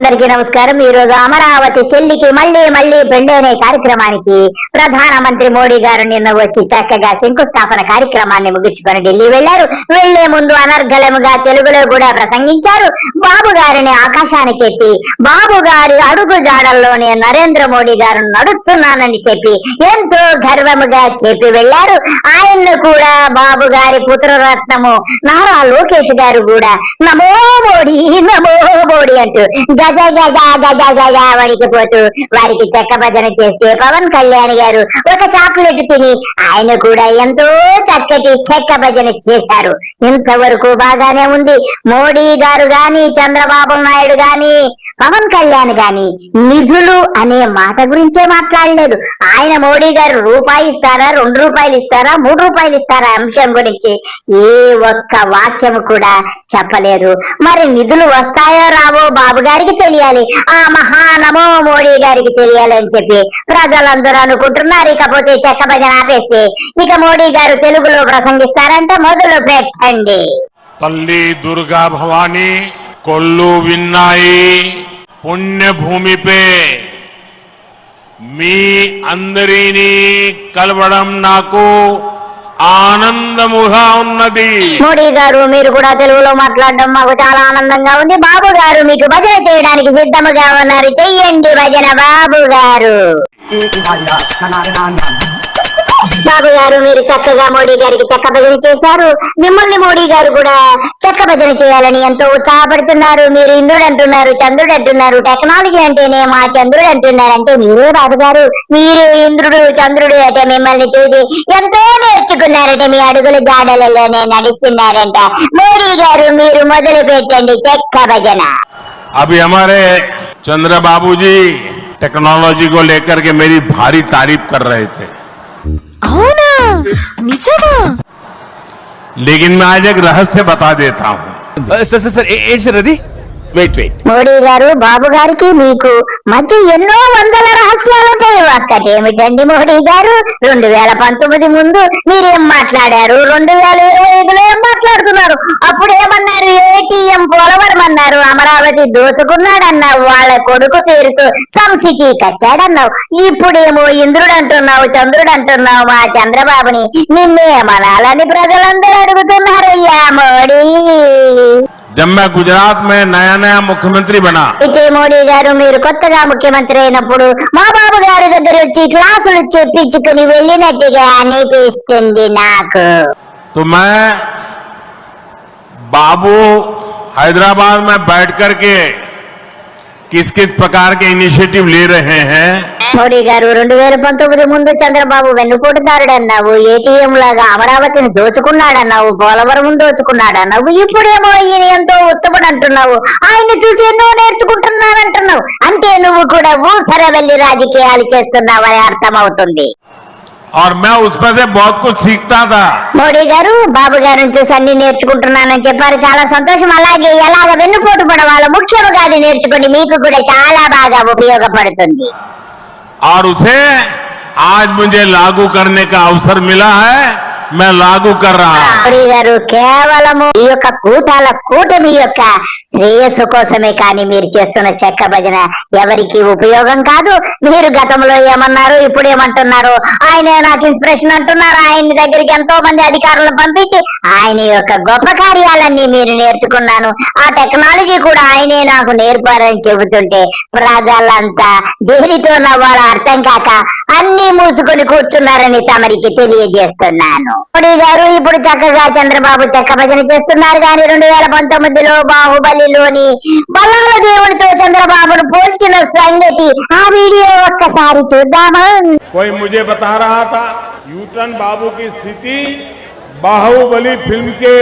అందరికీ నమస్కారం. ఈ రోజు అమరావతి చెల్లికి మళ్ళీ మళ్ళీ పెండేనే అనే కార్యక్రమానికి ప్రధానమంత్రి మోడీ గారు నిన్న వచ్చి చక్కగా శంకుస్థాపన కార్యక్రమాన్ని ముగించుకొని ఢిల్లీ వెళ్ళారు వెళ్ళే ముందు అనర్గళముగా తెలుగులో కూడా ప్రసంగించారు. బాబు గారిని ఆకాశానికి ఎత్తి బాబు గారి అడుగు జాడల్లోనే నరేంద్ర మోడీ గారు నడుస్తున్నానని చెప్పి ఎంతో గర్వముగా చెప్పి వెళ్ళారు ఆయన్ను కూడా బాబు గారి పుత్రరత్నము నారా లోకేష్ గారు కూడా నమో మోడీ నమో మోడీ అంటూ వణికిపోతూ వారికి చెక్క భజన చేస్తే పవన్ కళ్యాణ్ గారు ఒక చాక్లెట్ తిని ఆయన కూడా ఎంతో చక్కటి చెక్క భజన చేశారు ఇంతవరకు బాగానే ఉంది మోడీ గారు గాని చంద్రబాబు నాయుడు గాని పవన్ కళ్యాణ్ గాని నిధులు అనే మాట గురించే మాట్లాడలేదు ఆయన మోడీ గారు రూపాయి ఇస్తారా రెండు రూపాయలు ఇస్తారా మూడు రూపాయలు ఇస్తారా అంశం గురించి ఏ ఒక్క వాక్యం కూడా చెప్పలేదు మరి నిధులు వస్తాయో రావో బాబు గారికి తెలియాలి. ఆ మహానమో మోడీ గారికి తెలియాలి అని చెప్పి ప్రజలందరూ అనుకుంటున్నారు. ఇకపోతే చెక్క భజన ఆపేస్తే ఇక మోడీ గారు తెలుగులో ప్రసంగిస్తారంటే మొదలు పెట్టండి. తల్లి దుర్గా భవాని కొల్లు విన్నాయి పుణ్యభూమిపే. మీ అందరినీ కలవడం నాకు ఆనందముగా ఉన్నది. మోడీ గారు మీరు కూడా తెలుగులో మాట్లాడడం మాకు చాలా ఆనందంగా ఉంది. బాబు గారు మీకు భజన చేయడానికి సిద్ధముగా ఉన్నారు. చెయ్యండి భజన బాబు గారు. బాబు గారు మీరు చక్కగా మోడీ గారికి చెక్క భజన చేశారు మిమ్మల్ని మోడీ గారు కూడా చెక్క భజన చేయాలని ఎంతో ఉత్సాహపడుతున్నారు మీరు ఇంద్రుడు అంటున్నారు చంద్రుడు అంటున్నారు టెక్నాలజీ అంటేనే మా చంద్రుడు అంటున్నారు అంటే మీరే బాబు గారు మీరే ఇంద్రుడు చంద్రుడు అంటే మిమ్మల్ని చూసి ఎంతో నేర్చుకున్నారంటే మీ అడుగుల జాడలలోనే నడుస్తున్నారంట మోడీ గారు మీరు మొదలు పెట్టండి చెక్క భజన अभी हमारे चंद्र बाबू जी टेक्नोलॉजी को लेकर के मेरी भारी तारीफ कर रहे थे అవునా నిజమా लेकिन मैं आज एक रहस्य बता देता हूँ సార్ సార్ సార్ ఏ- ఏంటి సార్ అది వెయిట్ వెయిట్ మోడీ గారు బాబు గారికి మీకు మధ్య ఎన్నో వందల రహస్యాలు ఉంటాయి ఒక్కటేమిటండి మోడీ గారు? రెండు వేల పంతొమ్మిది ముందు మీరేం మాట్లాడారు? రెండు వేల ఇరవై ఐదులో ఏం మాట్లాడుతున్నారు? అప్పుడు ఏమన్నారు? ఏటీఎం పోలవరం అన్నారు అమరావతి దోచుకున్నాడన్నావు. వాళ్ళ కొడుకు పేరుతో సంసిటీ కట్టాడన్నావు. ఇప్పుడేమో ఇంద్రుడు అంటున్నావు చంద్రుడు అంటున్నావు మా చంద్రబాబుని నిన్నేమనాలని ప్రజలందరూ అడుగుతున్నారయ్యా మోడీ. जब मैं गुजरात में नया नया मुख्यमंत्री बना అయితే మోడీ గారు మీరు కొత్తగా ముఖ్యమంత్రి అయినప్పుడు మా బాబు గారి దగ్గర వచ్చి క్లాసులు చెప్పించుకుని వెళ్ళినట్టుగా అనిపిస్తుంది నాకు तो मैं बाबू हैदराबाद में बैठ करके किस किस प्रकार के इनिशिएटिव ले रहे हैं మోడీ గారు రెండు వేల పంతొమ్మిది ముందు చంద్రబాబు వెన్నుపోటుదారుడన్నావు ఏటీఎం లాగా అమరావతిని దోచుకున్నాడన్నావు పోలవరం దోచుకున్నాడన్నావు ఇప్పుడేమో ఈయన ఎంతో ఉత్తముడు అంటున్నావు ఆయన చూసి ఎన్నో నేర్చుకుంటున్నానంటున్నావు అంటే నువ్వు కూడా ఊసర వెళ్లి రాజకీయాలు చేస్తున్నావని అర్థమవుతుంది और मैं उसमें से बहुत कुछ सीखता था మోడీ గారు బాబు గారిని చూసి అన్ని నేర్చుకుంటున్నానని చెప్పారు చాలా సంతోషం అలాగే ఎలాగ వెన్నుపోటు పడవాలో ముఖ్యముగా అది నేర్చుకోండి మీకు కూడా చాలా బాగా ఉపయోగపడుతుంది और उसे आज मुझे लागू करने का अवसर मिला है। మే లాగు గారు కేవలము ఈ యొక్క కూటాల కూటమి యొక్క శ్రేయస్సు కోసమే కానీ మీరు చేస్తున్న చెక్క భజన ఎవరికి ఉపయోగం కాదు. మీరు గతంలో ఏమన్నారు ఇప్పుడు ఏమంటున్నారు? ఆయనే నాకు ఇన్స్పిరేషన్ అంటున్నారు. ఆయన దగ్గరికి ఎంతో మంది అధికారులను పంపించి ఆయన యొక్క గొప్ప కార్యాలన్నీ మీరు నేర్చుకున్నాను. ఆ టెక్నాలజీ కూడా ఆయనే నాకు నేర్పారని చెబుతుంటే ప్రజలంతా దేనితో నవ్వాలో అర్థం కాక అన్ని మూసుకొని కూర్చున్నారని తమరికి తెలియజేస్తున్నాను. మోడీ గారు ఇప్పుడు చక్కగా చంద్రబాబు చెక్క భజన చేస్తున్నారు కానీ రెండు వేల పంతొమ్మిదిలో బాహుబలిలోని బల్లాల దేవుడితో చంద్రబాబును పోల్చిన సంగతి ఆ వీడియో ఒక్కసారి చూద్దామా कोई मुझे बता रहा था यूटन बाबू की स्थिति बाहुबली फिल्म के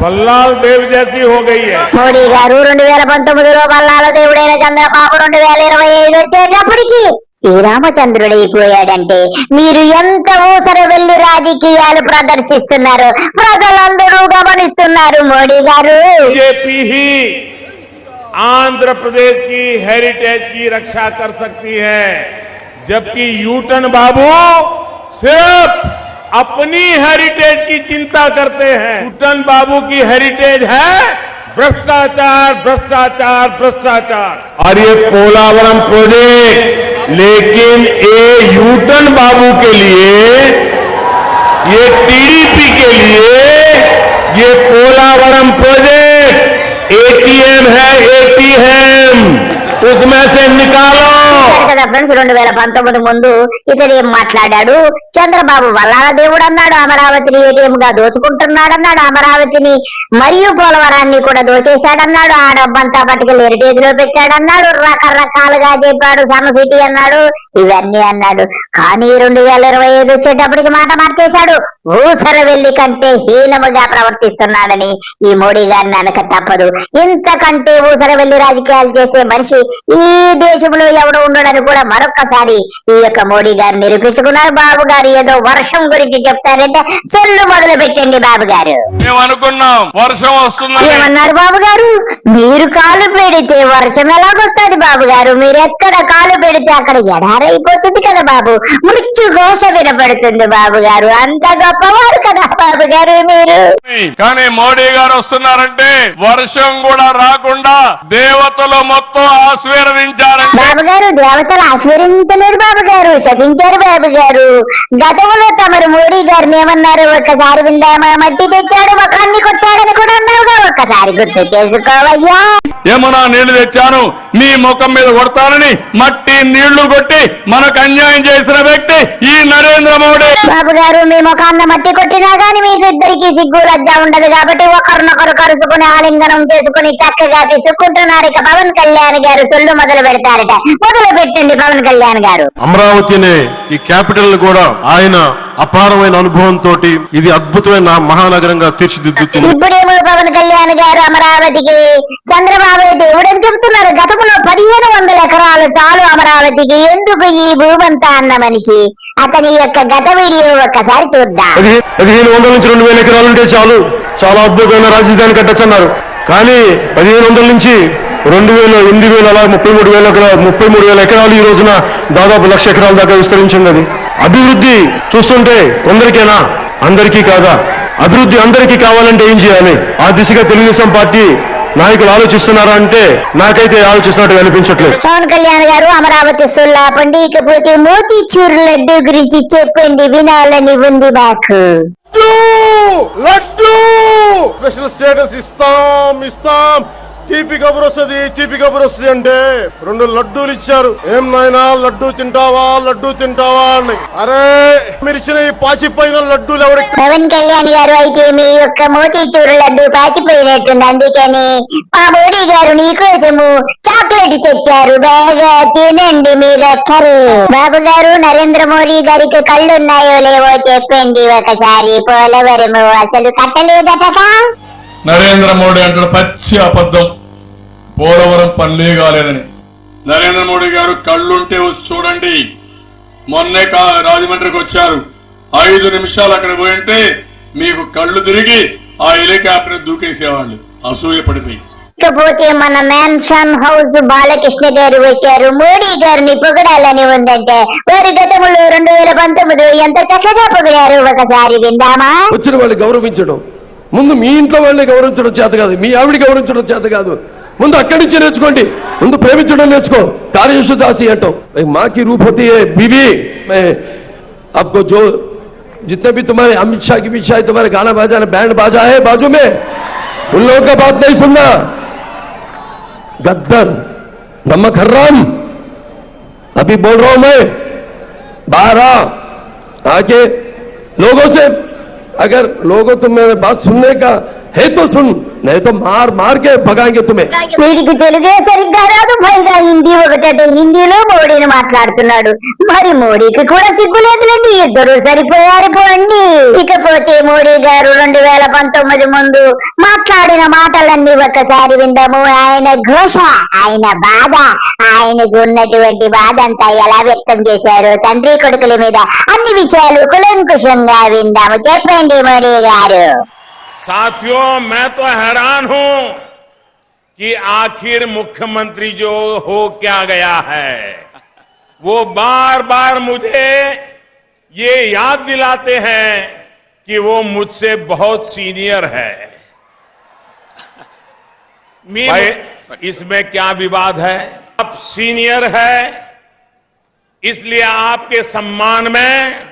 बल्लाल देव जैसी हो गई है మోడీ గారు రెండు వేల పంతొమ్మిదిలో బల్లాల దేవుడైన చంద్రబాబు రెండు వేల ఇరవై ఐదు వచ్చేటప్పటికి శ్రీరామచంద్రుడైపోయాడంటే మీరు ఎంత ఊసర వెళ్లి రాజకీయాలు ప్రదర్శిస్తున్నారు ప్రజలందరూ గమనిస్తున్నారు మోడీ గారు बीजेपी ही आंध्र प्रदेश की हेरिटेज की रक्षा कर सकती है जबकि यूटन बाबू सिर्फ अपनी हेरिटेज की चिंता करते हैं यूटन बाबू की हेरिटेज है भ्रष्टाचार भ्रष्टाचार भ्रष्टाचार और ये पोलावरम प्रोजेक्ट लेकिन ए यूटन बाबू के लिए, ये टीडीपी के लिए, ये पोलावरम प्रोजेक्ट, एटीएम है, एटीएम। రెండు వేల పంతొమ్మిది ముందు ఇతడు ఏం మాట్లాడాడు? చంద్రబాబు వల్లాల దేవుడు అన్నాడు అమరావతిని ఏటీఎం గా దోచుకుంటున్నాడు అన్నాడు అమరావతిని. మరియు పోలవరాన్ని కూడా దోచేశాడన్నాడు ఆ డబ్బంతా పట్టుకెళ్ళి పెట్టాడు పెట్టాడన్నాడు రకరకాలుగా చెప్పాడు సమ సిటీ అన్నాడు ఇవన్నీ అన్నాడు. కానీ రెండు వేల ఇరవై ఐదు వచ్చేటప్పటికి మాట మార్చేశాడు. ఊసర వెళ్ళి కంటే హీనముగా ప్రవర్తిస్తున్నాడని ఈ మోడీ గారిని అనక తప్పదు. ఇంతకంటే ఊసర వెళ్ళి రాజకీయాలు చేసే మనిషి ఈ దేశంలో ఎవడు ఉండడని కూడా మరొక్కసారి ఈ యొక్క మోడీ గారు నిరూపించుకున్నారు. బాబు గారు ఏదో వర్షం గురించి చెప్తారంటే సొల్లు మొదలు పెట్టండి బాబు గారు. వర్షం ఏమన్నారు బాబు గారు? మీరు కాలు పెడితే వర్షం ఎలాగొస్తుంది బాబు గారు? మీరు ఎక్కడ కాలు పెడితే అక్కడ ఎడారైపోతుంది కదా బాబు. మృత్యు ఘోష వినపడుతుంది బాబు గారు. అంత గొప్పవారు కదా బాబు గారు మీరు. కానీ మోడీ గారు వస్తున్నారంటే వర్షం కూడా రాకుండా దేవతలు మొత్తం ఆశీర్వదించారంటే బాబు గారు దేవతలు ఆశీర్వదించలేరు బాబు గారు శపించారు బాబు గారు గతంలో తమరు మోడీ గారిని ఏమన్నారు? ఒక్కసారి విందామా? మట్టి తెచ్చాడు ఒకరిని కొట్టాడని కూడా అన్నావుగా ఒక్కసారి గుర్తు చేసుకోవయ్యా. ఏమన్నా నీళ్ళు తెచ్చాను? మీ ముఖం మీద కొడతానని మట్టి నీళ్ళు కొట్టి మనకు అన్యాయం చేసిన వ్యక్తి ఈ నరేంద్ర మోడీ. బాబు గారు మీ ముఖాన్న మట్టి కొట్టినా గాని మీకు ఇద్దరికి సిగ్గు లజ్జ ఉండదు కాబట్టి ఒకరినొకరు కరుచుకుని ఆలింగనం చేసుకుని చక్కగా పిసుక్కుంటున్నారు ఇక పవన్ కళ్యాణ్ గారు. సొల్లు మొదలు పెడతారట. మొదలు పెట్టండి పవన్ కళ్యాణ్ గారు. అమరావతినే ఈ క్యాపిటల్ కూడా ఆయన అపారమైన అనుభవంతో ఇది అద్భుతమైన మహానగరంగా తీర్చిదిద్దుతుంది. ఇప్పుడేమో పవన్ కళ్యాణ్ గారు అమరావతికి చంద్రబాబు దేవుడని చెబుతున్నారు. గతంలో పదిహేను వందల ఎకరాలు చాలు అమరావతికి. ఎందుకు ఈ భూమంతా అన్న మనిషి? అతని యొక్క గత వీడియో ఒక్కసారి చూద్దాం. పదిహే- పదిహేను వందల నుంచి రెండు వేల ఎకరాలు ఉంటే చాలు. చాలా అద్భుతమైన రాజధాని కట్టచ్చన్నారు. కానీ పదిహేను వందల నుంచి రెండు వేల ఎనిమిది వేల అలా ముప్పై మూడు వేల ముప్పై మూడు వేల ఎకరాలు ఈ రోజున దాదాపు లక్ష ఎకరాల దాకా విస్తరించింది అది అభివృద్ధి చూస్తుంటే కొందరికేనా? అందరికీ కాదా? అభివృద్ధి అందరికీ కావాలంటే ఏం చేయాలి? ఆ దిశగా తెలుగుదేశం పార్టీ నాయకులు ఆలోచిస్తున్నారా అంటే నాకైతే ఆలోచిస్తున్నట్టు అనిపించట్లేదు. పవన్ కళ్యాణ్ గారు అమరావతి సొల్లాపండి ఇకపోతే మోతీచూర్ లడ్డు గురించి చెప్పండి వినాలని ఉంది నాకు లడ్డు! స్పెషల్ స్టేటస్ ఇస్తాం ఇస్తాం. తీపి కబురు వస్తుంది తీపి కబురు వస్తుంది అంటే రెండు లడ్డూలు ఇచ్చారు. ఏం నాయనా లడ్డూ తింటావా లడ్డూ తింటావా అని. అరే మీరు ఇచ్చిన ఈ పాచిపోయిన లడ్డూలు ఎవరికి? పవన్ కళ్యాణ్ గారు అయితే మీ యొక్క మోతీచూర్ లడ్డు పాచిపోయినట్టుంది. అందుకని మా మోడీ గారు నీకోసము చాక్లెట్ తెచ్చారు. బాగా తినండి మీరొక్కరు బాబు గారు నరేంద్ర మోడీ గారికి కళ్ళు ఉన్నాయో లేవో చెప్పండి. ఒకసారి పోలవరము అసలు కట్టలేదట నరేంద్ర మోడీ అంటాడు పచ్చి అబద్ధం. పోలవరం పనులే కాలేదని. నరేంద్ర మోడీ గారు కళ్ళుంటే వచ్చి చూడండి. మొన్నే కా రాజమండ్రికి వచ్చారు. ఐదు నిమిషాలు అక్కడ పోయింటే మీకు కళ్ళు తిరిగి ఆ హెలికాప్టర్ దూకేసేవాళ్ళు. అసూయ పడిపోయి. ఇకపోతే మన మ్యాన్షన్ హౌస్ బాలకృష్ణ గారు వచ్చారు. మోడీ గారిని పొగడాలని ఉందంటే వారి గతంలో రెండు వేల పంతొమ్మిది ఎంత చక్కగా పొగిడారు ఒకసారి విందామా? వచ్చిన వాళ్ళు గౌరవించడం. ముందు మీ ఇంట్లో వాళ్ళని గౌరవించడం చేత కాదు మీ ఆవిడ గౌరవించడం చేత కాదు ముందు అక్కడి నుంచి నేర్చుకోండి ముందు ప్రేమించడం నేర్చుకో कार्यशु दासी हटो भाई माँ की रूप होती है बीवी मैं आपको जो जितने भी तुम्हारे अमित शाह की शाह तुम्हारे गाना बजाना बैंड बाजा है बाजू में उन लोगों का बात नहीं सुनना गद्दर नमक हर्राम अभी बोल रहा हूं मैं बाहर आ आके लोगों से अगर लोगों तुम मेरे बात सुनने का है तो सुन। नहीं तो मार मार के भगाएंगे तुम्हें వీడికి తెలుగే సరిగ్గా రాదు పైగా హిందీ ఒకటంటే హిందీలో మోడీని మాట్లాడుతున్నాడు మరి మోడీకి కూడా సిగ్గు లేదులేండి ఇద్దరు సరిపోయారు పోండి ఇకపోతే మోడీ గారు రెండు వేల పంతొమ్మిది ముందు మాట్లాడిన మాటలన్నీ ఒక్కసారి విందాము ఆయన ఘోష ఆయన బాధ ఆయనకు ఉన్నటువంటి బాధ అంతా ఎలా వ్యక్తం చేశారు తండ్రి కొడుకుల మీద అన్ని విషయాలు కులంకుశంగా విందాము చెప్పండి మోడీ గారు साथियों मैं तो हैरान हूँ कि आखिर मुख्यमंत्री जो हो क्या गया है। वो बार बार मुझे ये याद दिलाते हैं कि वो मुझसे बहुत सीनियर है। भाई इसमें क्या विवाद है? आप सीनियर है इसलिए आपके सम्मान में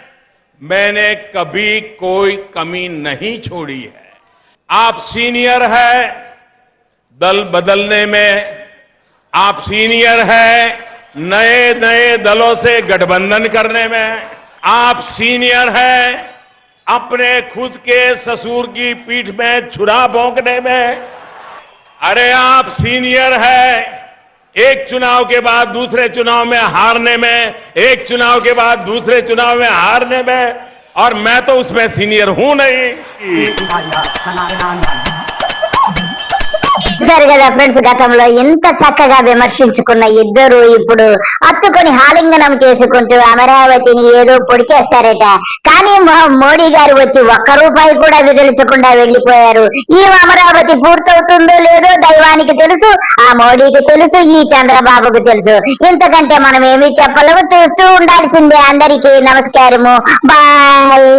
मैंने कभी कोई कमी नहीं छोड़ी है। आप सीनियर है, दल बदलने में आप सीनियर है, नए नए दलों से गठबंधन करने में आप सीनियर है, अपने खुद के ससुर की पीठ में छुरा भोंकने में। अरे आप सीनियर है, एक चुनाव के बाद दूसरे चुनाव में हारने में, एक चुनाव के बाद दूसरे चुनाव में हारने में और मैं तो उसमें सीनियर हूँ नहीं। చూశారు కదా ఫ్రెండ్స్ గతంలో ఇంత చక్కగా విమర్శించుకున్న ఇద్దరు ఇప్పుడు అత్తుకొని హాలింగనం చేసుకుంటూ అమరావతిని ఏదో పొడి చేస్తారట. కానీ మోడీ గారు వచ్చి ఒక్క రూపాయి కూడా విదిలించకుండా వెళ్ళిపోయారు ఈ అమరావతి పూర్తవుతుందో లేదో దైవానికి తెలుసు ఆ మోడీకి తెలుసు ఈ చంద్రబాబుకు తెలుసు. ఇంతకంటే మనం ఏమీ చెప్పలేము చూస్తూ ఉండాల్సిందే అందరికీ నమస్కారము. బాయ్.